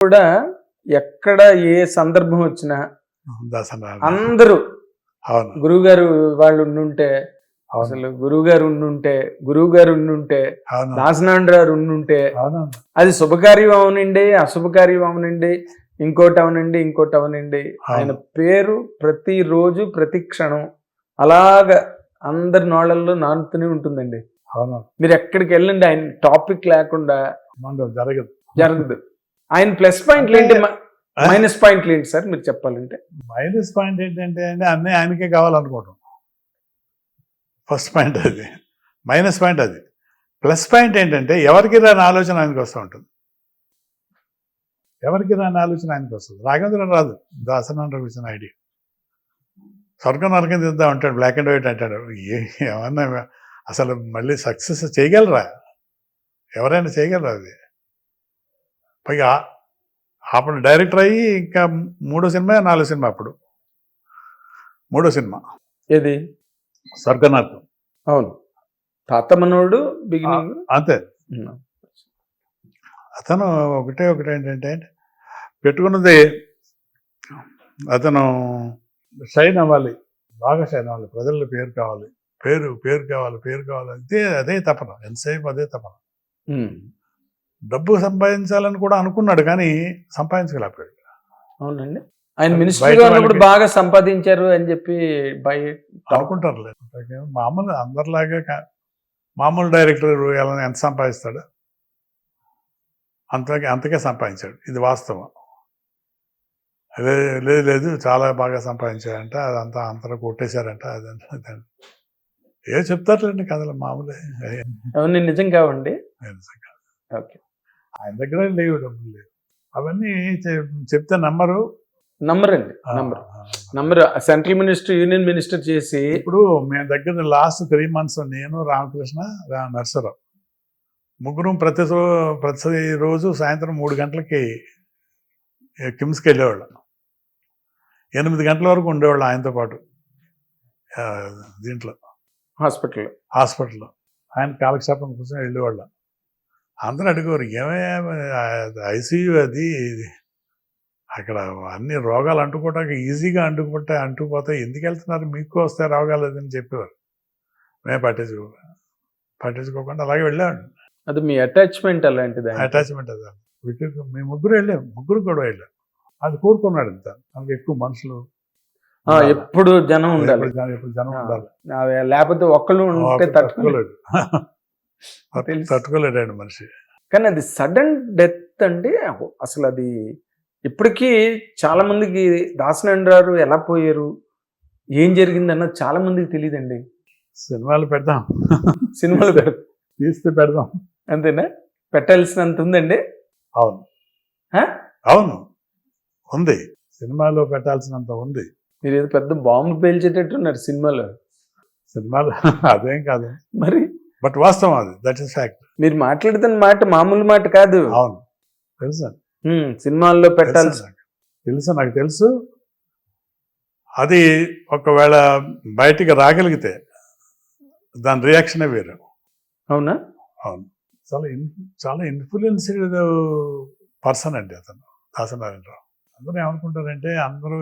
కూడా ఎక్కడ ఏ సందర్భం వచ్చినా అందరూ అవును. గురువు గారు వాళ్ళు ఉండుంటే అసలు గురువు గారు ఉండుంటే గురువు గారు ఉండుంటే దాసనాండ్రారు ఉండుంటే అది శుభకార్యం అవనండి అశుభకార్యం అవనండి ఇంకోటి అవనండి ఇంకోటి అవనండి. ఆయన పేరు ప్రతి రోజు ప్రతి క్షణం అలాగ అందరి నోళ్ళల్లో నానుతూనే ఉంటుందండి. అవును. మీరు ఎక్కడికి వెళ్ళండి ఆయన టాపిక్ లేకుండా జరగదు. జరగదు. ఆయన ప్లస్ పాయింట్లు ఏంటి మైనస్ పాయింట్లు ఏంటి సార్? మీరు చెప్పాలంటే. మైనస్ పాయింట్ ఏంటంటే అండి అన్నీ ఆయనకే కావాలనుకోవటం. ఫస్ట్ పాయింట్ అది. మైనస్ పాయింట్ అది. ప్లస్ పాయింట్ ఏంటంటే ఎవరికి రాని ఆలోచన ఆయనకు వస్తూ ఉంటుంది. ఎవరికి రాని ఆలోచన ఆయనకు వస్తుంది? రాఘవేంద్ర రాదు. దాసనాండ్రకు వచ్చిన ఐడియా స్వర్గం నరకం తిద్దాం అంటాడు బ్లాక్ అండ్ వైట్ అంటాడు. ఏ- ఏమన్నా అసలు మళ్ళీ సక్సెస్ చేయగలరా? ఎవరైనా చేయగలరా అది? పైగా అప్పుడు డైరెక్టర్ అయ్యి ఇంకా మూడో సినిమా నాలుగో సినిమా అప్పుడు. మూడో సినిమా. ఏది? స్వర్గనాథం. అవును. తాత మనోడు బిగినింగ్. అంతే. అతను ఒకటే ఒకటి ఏంటంటే పెట్టుకున్నది అతను షైన్ అవ్వాలి. బాగా షైన్ అవ్వాలి. ప్రజల్లో పేరు కావాలి. పేరు పేరు కావాలి పేరు కావాలి. అదే అదే తపన. ఎంతసేపు అదే తపన. డబ్బు సంపాదించాలని కూడా అనుకున్నాడు కానీ సంపాదించగలేకపోయాడు అవునండి. ఆయన మినిస్టర్ బాగా సంపాదించారు అని చెప్పి బయట అనుకుంటారులే. మామూలు అందరిలాగా మామూలు డైరెక్టర్ ఎలా ఎంత సంపాదిస్తాడు? అంతకే అంతకే సంపాదించాడు. ఇది వాస్తవం. అదే లేదు లేదు చాలా బాగా సంపాదించాడంట అదంతా అంతలో కొట్టేశారంట అదంతా అదంతా. ఏ చెప్తారులేండి కథలు మామూలే. నిజం కావండి. ఏ నిజంగా. ఓకే. ఆయన దగ్గర లేవు డబ్బులు లేవు. అవన్నీ చెప్తే నమ్మరు. నంబర్ అండి ఆ, నంబర్ ఆ. Number central minister union minister చేసి ఇప్పుడు మేము దగ్గర లాస్ట్ త్రీ మంత్స్ నేను రామకృష్ణ నర్సరావు ముగ్గురం ప్రతి ప్రతి రోజు సాయంత్రం మూడు గంటలకి కిమ్స్కి వెళ్ళేవాళ్ళం. ఎనిమిది గంటల వరకు ఉండేవాళ్ళం ఆయనతో పాటు దీంట్లో. హాస్పిటల్ హాస్పిటల్లో. ఆయన కాలక్షేపం కోసం వెళ్ళేవాళ్ళం. అందరూ అడిగేవారు ఏమయ్యా ఐసీయూ అది. అక్కడ అన్ని రోగాలు అంటుకోవడానికి ఈజీగా అంటుకుంటే అంటుకుపోతాయి ఎందుకు వెళ్తున్నారు? మీకు వస్తే రోగాలు అదని చెప్పేవారు. మేము పట్టించుకో పట్టించుకోకుండా అలాగే వెళ్ళాడు అది మీ అటాచ్మెంట్ అలాంటిది అటాచ్మెంట్ అది. వీటికి మేము ముగ్గురు వెళ్ళాం. ముగ్గురు కూడా వెళ్ళాం. అది కోరుకున్నాడు ఇంత మనకి ఎక్కువ మనుషులు ఎప్పుడు జనం ఉండాలి. ఎప్పుడు జనం- ఉండాలి. లేకపోతే ఒక్కళ్ళు ఉంటే తట్టుకోలేదు తట్టుకోలేడు తెలుసు. తట్టుకోలేడు మనిషి. కానీ అది సడన్ డెత్ అంటే అసలు అది ఇప్పటికీ చాలా మందికి దాసనండ్రారు ఎలా పోయారు ఏం జరిగింది అన్నది చాలా మందికి తెలియదండి సినిమాలు పెడదాం. సినిమాలు పెడ- తీస్తే పెడదాం. అంతేనా? పెట్టాల్సినంత ఉందండి? అవును? అవును. ఉంది. సినిమాలో పెట్టాల్సినంత ఉంది. మీరు ఏదో పెద్ద బాంబు పేల్చేటట్టున్నారు సినిమాలో. సినిమాలో అదేం కాదు. మరి? బట్ వాస్తవం అది దట్ ఇస్ ఫ్యాక్ట్ మీరు మాట్లాడుతున్న మాట మామూలు మాట కాదు. అవును. తెలుసు? సినిమాల్లో నాకు. తెలుసు నాకు తెలుసు? అది ఒకవేళ బయటికి రాగలిగితే దాని రియాక్షనే వేరు. అవునా? అవును. చాలా ఇన్ చాలా ఇన్ఫ్లుయెన్స్డ్ పర్సన్ అండి అతను దాసనారాయణరావు. అందరూ ఏమనుకుంటారంటే అందరూ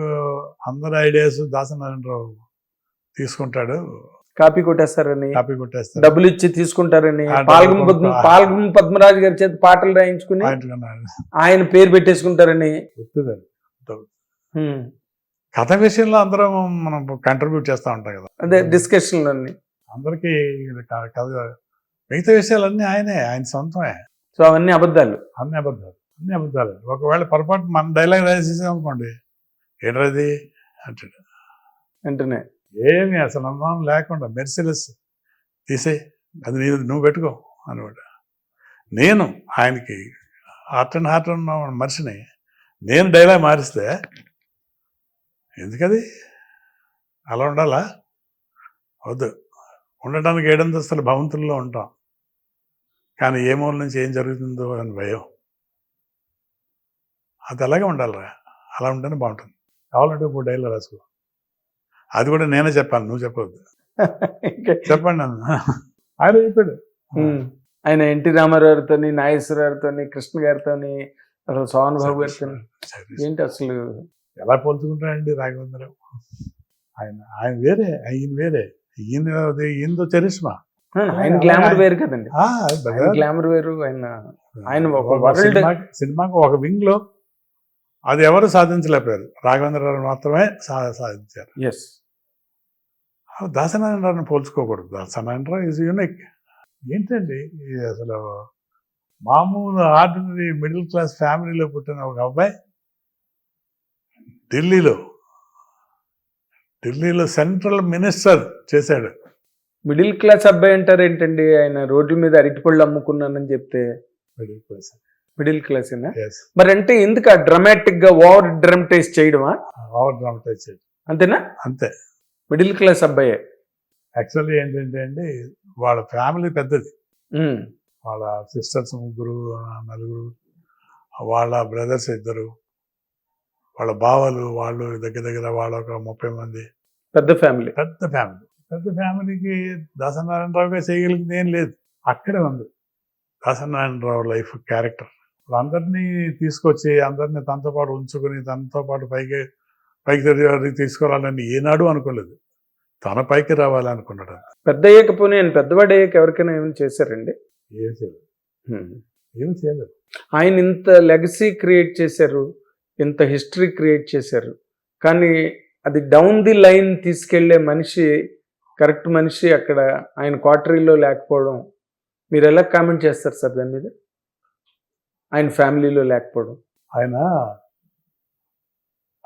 అందరు ఐడియాస్ దాసనారాయణరావు తీసుకుంటాడు. కాపీ కొట్టేస్తారని కాపీ కొట్టేస్తాడు డబ్బులు ఇచ్చి తీసుకుంటారని ఆ, డబ్బులు పాల్గొం పద్మ కొనుక్కో- పాల్గొం పద్మరాజు గారి చేత పాటలు రాయించుకుని ఆయన పేరు పెట్టేసుకుంటారని. కథ విషయంలో అందరం మనం కంట్రిబ్యూట్ చేస్తూ ఉంటాం కదా. అదే డిస్కషన్లు అన్ని. అందరికీ కథ మిగతా విషయాలన్నీ ఆయనే ఆయన సొంతమే. సో అవన్నీ అబద్ధాలు. అన్ని అబద్ధాలు. అన్ని అబద్ధాలు. ఒకవేళ పొరపాటు మన డైలాగ్ రాసేసాం అనుకోండి ఏంటది అంటాడు. వెంటనే. ఏమి అసలు అనుమానం లేకుండా మెర్సిలెస్ తీసే అది నీ నువ్వు పెట్టుకో అనమాట నేను ఆయనకి హార్ట్ అండ్ హార్ట్ ఉన్న మనిషిని నేను డైలాగ్ మారిస్తే ఎందుకది? అలా ఉండాలా? వద్దు. ఉండటానికి ఏడంతస్తుల భవంతుల్లో ఉంటాం. కానీ ఏ మూల నుంచి ఏం జరుగుతుందో అని భయం. అది అలాగే ఉండాలిరా. అలా ఉంటేనే బాగుంటుంది. కావాలంటే ఇప్పుడు డైలాగ్ రాసుకో. అది కూడా నేనే చెప్పాను నువ్వు చెప్పవద్దు చెప్పండి నన్ను ఆయన చెప్పాడు. ఆయన ఎన్టీ రామారావుతోని నాగేశ్వరరావుతోని కృష్ణ గారితోని అసలు సోహన్ బాబు సరే. ఏంటి అసలు? ఎలా పోల్చుకుంటాడండి రాఘవేంద్రరావు? ఆయన ఆయన వేరే ఆయన వేరే. ఈయన ఈయనతో చరిష్మా. ఆయన గ్లామర్ వేరు కదండి. గ్లామర్ వేరు ఆయన ఆయన ఒక సినిమాకి ఒక వింగ్లో అది ఎవరు సాధించలేకపోయారు? రాఘవేంద్రరావు మాత్రమే సాధించారు. ఎస్ దాసనారాయణరావుని పోల్చుకోకూడదు. దాసనారాయణరావు ఈజ్ యూనిక్ ఏంటండి? అసలు మామూలు ఆర్డినరీ మిడిల్ క్లాస్ ఫ్యామిలీలో పుట్టిన ఒక అబ్బాయి ఢిల్లీలో ఢిల్లీలో సెంట్రల్ మినిస్టర్ చేశాడు. మిడిల్ క్లాస్ అబ్బాయి అంటారు ఏంటండి? ఆయన రోడ్ల మీద అరటిపళ్ళు అమ్ముకున్నానని చెప్తే. Middle class. మిడిల్ క్లాస్ మరి అంటే ఎందుకు డ్రమాటిక్గా ఓవర్ డ్రమటైజ్ చేయడమా? ఓవర్ డ్రామటైజ్ చేయడం. అంతేనా? అంతే. మిడిల్ క్లాస్ అబ్బాయే. యాక్చువల్లీ ఏంటంటే అండి వాళ్ళ ఫ్యామిలీ పెద్దది. వాళ్ళ సిస్టర్స్ ముగ్గురు నలుగురు వాళ్ళ బ్రదర్స్ ఇద్దరు వాళ్ళ బావలు వాళ్ళు దగ్గర దగ్గర వాళ్ళ ఒక ముప్పై మంది. పెద్ద ఫ్యామిలీ. పెద్ద ఫ్యామిలీ. పెద్ద ఫ్యామిలీకి దాసనారాయణరావు గారు చేయగలిగింది ఏం లేదు. అక్కడే ఉంది. Dasanarayanarao life character. అందరినీ తీసుకొచ్చి అందరినీ తనతో పాటు ఉంచుకుని తనతో పాటు పైకి పైకి తీసుకురావాలని ఏనాడు అనుకోలేదు. తన పైకి రావాలి అనుకున్నాడు. పెద్ద అయ్యకపోతే ఆయన పెద్దవాడు అయ్యాక ఎవరికైనా ఏమైనా చేశారండి? ఏం చేయలేదు. ఏం చేయలేదు. ఆయన ఇంత లెగసీ క్రియేట్ చేశారు ఇంత హిస్టరీ క్రియేట్ చేశారు. కానీ అది డౌన్ ది లైన్ తీసుకెళ్ళే మనిషి కరెక్ట్ మనిషి అక్కడ ఆయన క్వార్టరీలో లేకపోవడం మీరు ఎలా కామెంట్ చేస్తారు సార్ దాని మీద? ఆయన ఫ్యామిలీలో లేకపోవడం. ఆయన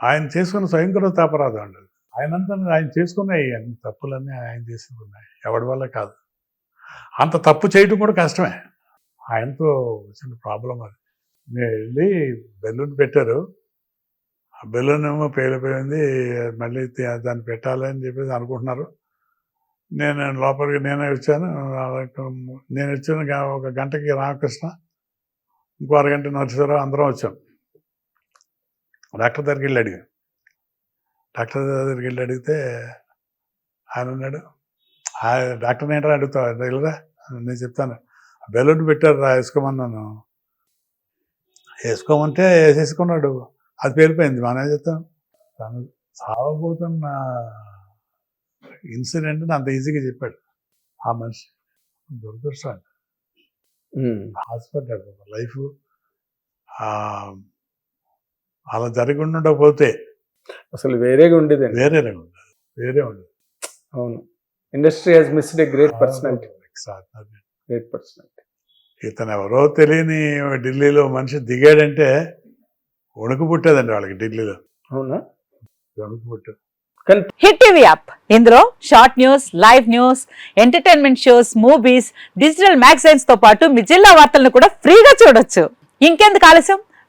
ఆయన చేసుకున్న స్వయంకృత అపరాధం అండి. అది. ఆయనంతా ఆయన చేసుకున్నాయి అన్ని తప్పులన్నీ ఆయన చేసుకున్నాయి ఎవడి వల్ల కాదు. అంత తప్పు చేయటం కూడా కష్టమే. ఆయనతో వచ్చిన ప్రాబ్లం అది. నేను వెళ్ళి బెలూన్ పెట్టారు. ఆ బెలూన్ ఏమో పేలిపోయింది. మళ్ళీ దాన్ని పెట్టాలని చెప్పేసి అనుకుంటున్నారు. నేను లోపలికి నేనే వచ్చాను. నేను వచ్చిన ఒక గంటకి రామకృష్ణ ఇంకో అరగంట నరసరావు అందరం వచ్చాం. డాక్టర్ దగ్గరికి వెళ్ళి అడిగాను డాక్టర్ దగ్గరికి వెళ్ళి అడిగితే ఆయన ఉన్నాడు "ఆ, డాక్టర్ని ఏంటో అడుగుతావు వెళ్ళరా? నేను చెప్తాను. బెలూన్ పెట్టారు రా వేసుకోమన్నాను. వేసుకోమంటే వేసేసుకున్నాడు. అది పేలిపోయింది. మనం చెప్తాం? తను సావబోతున్న ఇన్సిడెంట్ అంత ఈజీగా చెప్పాడు. ఆ మనిషి దురదృష్టం. హాస్పిటల్ లైఫ్ అలా జరిగి ఉండకపోతే అసలు వేరేగా ఉండేదండి. వేరే ఉండదు. వేరే ఉండదు. అవును. Industry has missed a great personality. Great personality ఇతను ఎవరో తెలియని ఢిల్లీలో మనిషి దిగాడంటే వణుకు పుట్టేదండి వాళ్ళకి ఢిల్లీలో. అవునా? వణుకు పుట్టు హిట్ టీవీ యాప్ ఇందులో short news live news entertainment shows movies digital మ్యాగజైన్స్తో పాటు మీ జిల్లా వార్తలను కూడా ఫ్రీగా చూడొచ్చు. ఇంకెందుకు ఆలస్యం?